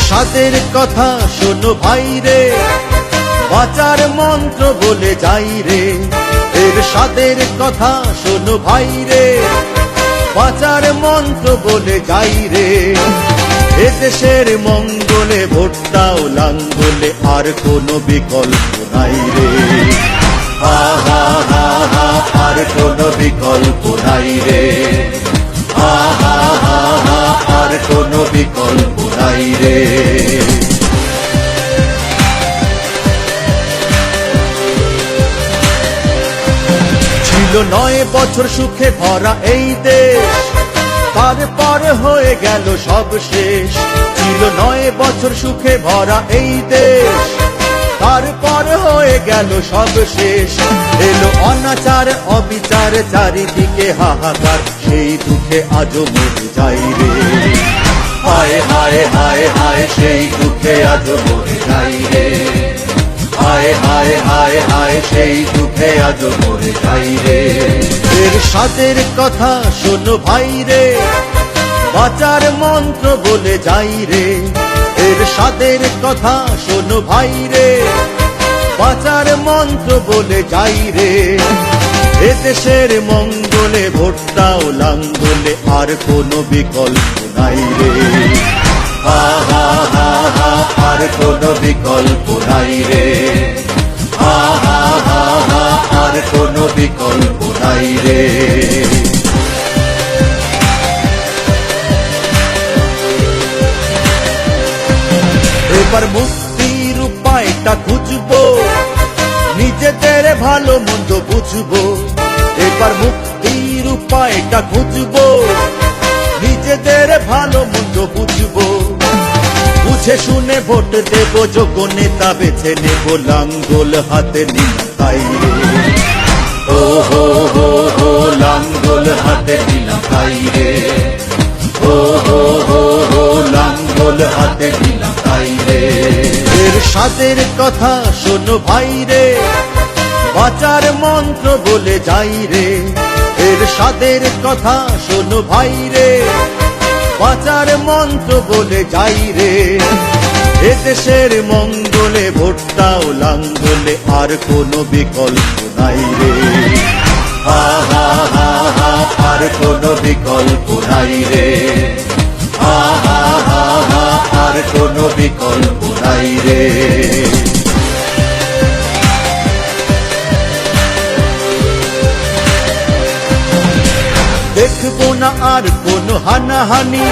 সাদের কথা শোনো ভাই রে। বাঁচার মন্ত্র বলে যাই রে। এর সাদের কথা শোনো ভাই রে। বাঁচার মন্ত্র বলে যাই রে। এ দেশের মঙ্গলে ভোটটাও লাঙ্গলে, আর কোনো বিকল্প নাই রে। হা হা আর কোনো বিকল্প নাই রে। হা হা, আর কোনো বিকল্প নাই রে ছিল নয় বছর সুখে ভরা এই দেশ। তারপর হয়ে গেল সব শেষ। ছিল নয় বছর সুখে ভরা এই দেশ। তারপর হয়ে গেল সব শেষ। এলো অনাচার, অবিচার, চারিদিকে হাহাকার। সেই দুঃখে আজও মরে যাই রে। হায় হায় হায় হায়, সেই দুঃখে আজ মরে যাই রে। হায় হায় হায় হায়, সেই দুঃখে আজ মরে যাই রে। এর সাদের কথা শোনো ভাই রে, বাঁচার মন্ত্র বলে যাই রে। এর সাদের কথা শোনো ভাই রে, বাঁচার মন্ত্র বলে যাই রে। এ দেশের মঙ্গলে ভোটটাও লাঙ্গলে আর কোনো বিকল্প নাই রে। হা হা আর কোনো বিকল্প নাই রে। হা হা, আর কোনো বিকল্প নাই রে। এবার মুক্তির উপায়টা খুঁজবো। নিজেদের ভালো মন্দ বুঝব। এবার মুক্তির উপায়টা খুঁজবো। নিজেদের ভালো মন্দ বুঝব। বুঝে শুনে ভোট দেব, যোগ্য নেতা বেছে নেব, লাঙ্গল হাতে নিন তাই রে। ও হো হো হো, লাঙ্গল হাতে নিলাম তাই রে। সাদের কথা শোনো ভাই রে। বাঁচার মন্ত্র বলে যাই রে। এর সাদের কথা শোনো ভাই রে। বাঁচার মন্ত্র বলে যাই রে। এ দেশের মঙ্গলে ভোটটাও লাঙ্গলে আর কোনো বিকল্প নাই রে। হা হা হা আর কোনো বিকল্প নাই রে। হা, আর কোনো বিকল্প নাই রে দেখব না আর কোনো হানাহানি,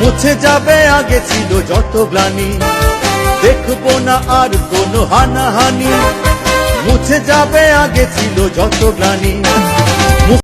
মুছে যাবে আগে ছিল যত গ্লানি। দেখব না আর কোনো হানাহানি, মুছে যাবে আগে ছিল যত গ্লানি।